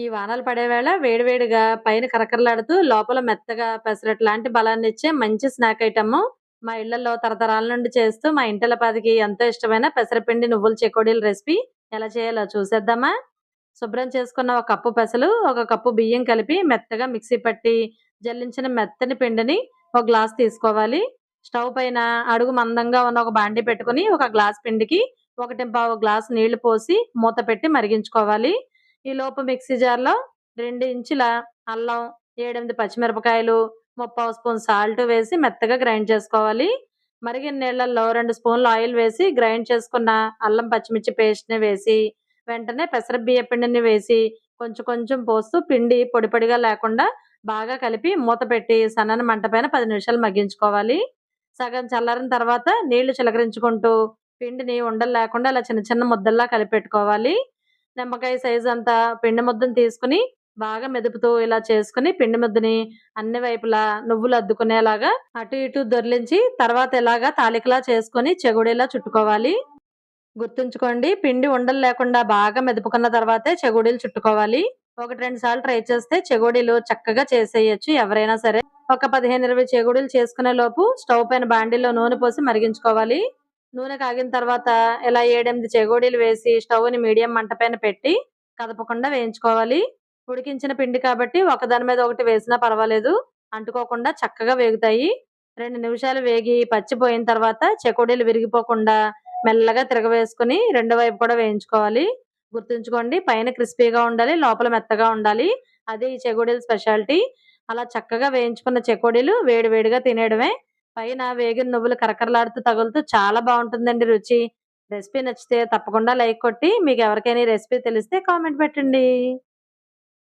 ఈ వానలు పడేవేళ వేడివేడిగా పైన కరకరలాడుతూ లోపల మెత్తగా పెసరట్ లాంటి బలాన్ని ఇచ్చే మంచి స్నాక్ ఐటమ్ మా ఇళ్ళలో తరతరాల నుండి చేస్తూ మా ఇంటిలపాదికి ఎంతో ఇష్టమైన పెసరపిండి నువ్వుల చెకోడీల రెసిపీ ఎలా చేయాలో చూసేద్దామా? శుభ్రం చేసుకున్న ఒక కప్పు పెసలు ఒక కప్పు బియ్యం కలిపి మెత్తగా మిక్సీ పట్టి జల్లించిన మెత్తని పిండిని ఒక గ్లాస్ తీసుకోవాలి. స్టవ్ పైన అడుగు మందంగా ఉన్న ఒక బాండి పెట్టుకుని ఒక గ్లాస్ పిండికి ఒకటి పావు గ్లాస్ నీళ్ళు పోసి మూత పెట్టి మరిగించుకోవాలి. ఈ లోపు మిక్సీ జార్లో రెండు ఇంచుల అల్లం ఏడెనిమిది పచ్చిమిరపకాయలు ముప్పావు స్పూన్ సాల్ట్ వేసి మెత్తగా గ్రైండ్ చేసుకోవాలి. మరిగిన నీళ్ళల్లో రెండు స్పూన్లు ఆయిల్ వేసి గ్రైండ్ చేసుకున్న అల్లం పచ్చిమిర్చి పేస్ట్ని వేసి వెంటనే పెసర బియ్య పిండిని వేసి కొంచెం కొంచెం పోస్తూ పిండి పొడి పొడిగా లేకుండా బాగా కలిపి మూత పెట్టి సన్నని మంట పైన పది నిమిషాలు మగ్గించుకోవాలి. సగం చల్లారిన తర్వాత నీళ్ళు చిలకరించుకుంటూ పిండిని ఉండలు లేకుండా ఇలా చిన్న చిన్న ముద్దల్లా కలిపి పెట్టుకోవాలి నిమ్మకాయ సైజ్ అంతా పిండి ముద్దను తీసుకుని బాగా మెదుపుతూ ఇలా చేసుకుని పిండి ముద్దని అన్ని వైపులా నువ్వులు అద్దుకునేలాగా అటు ఇటు దొర్లించి తర్వాత ఇలాగా తాలికలా చేసుకుని చెగుడేలా చుట్టుకోవాలి. గుర్తుంచుకోండి పిండి ఉండలు లేకుండా బాగా మెదుపుకున్న తర్వాతే చెగుడీలు చుట్టుకోవాలి. ఒకటి రెండు సార్లు ట్రై చేస్తే చెగుడీలు చక్కగా చేసేయచ్చు ఎవరైనా సరే. ఒక పదిహేను ఇరవై చెగుడీలు చేసుకునే లోపు స్టవ్ పైన బాండీలో నూనె పోసి మరిగించుకోవాలి. నూనె కాగిన తర్వాత ఇలా ఏడెనిమిది చెగోడీలు వేసి స్టవ్ని మీడియం మంట పైన పెట్టి కదపకుండా వేయించుకోవాలి. ఉడికించిన పిండి కాబట్టి ఒకదాని మీద ఒకటి వేసినా పర్వాలేదు. అంటుకోకుండా చక్కగా వేగుతాయి. రెండు నిమిషాలు వేగి పచ్చిపోయిన తర్వాత చెకోడీలు విరిగిపోకుండా మెల్లగా తిరగవేసుకుని రెండు వైపు కూడా వేయించుకోవాలి. గుర్తుంచుకోండి పైన క్రిస్పీగా ఉండాలి లోపల మెత్తగా ఉండాలి. అదే ఈ చెకోడీల స్పెషాలిటీ. అలా చక్కగా వేయించుకున్న చెకోడీలు వేడి వేడిగా తినేయడమే పైన వేగిన నువ్వులు కరకరలాడుతూ తగులుతూ చాలా బాగుంటుందండి రుచి. రెసిపీ నచ్చితే తప్పకుండా లైక్ కొట్టి మీకు ఎవరికైనా ఈ రెసిపీ తెలిస్తే కామెంట్ పెట్టండి.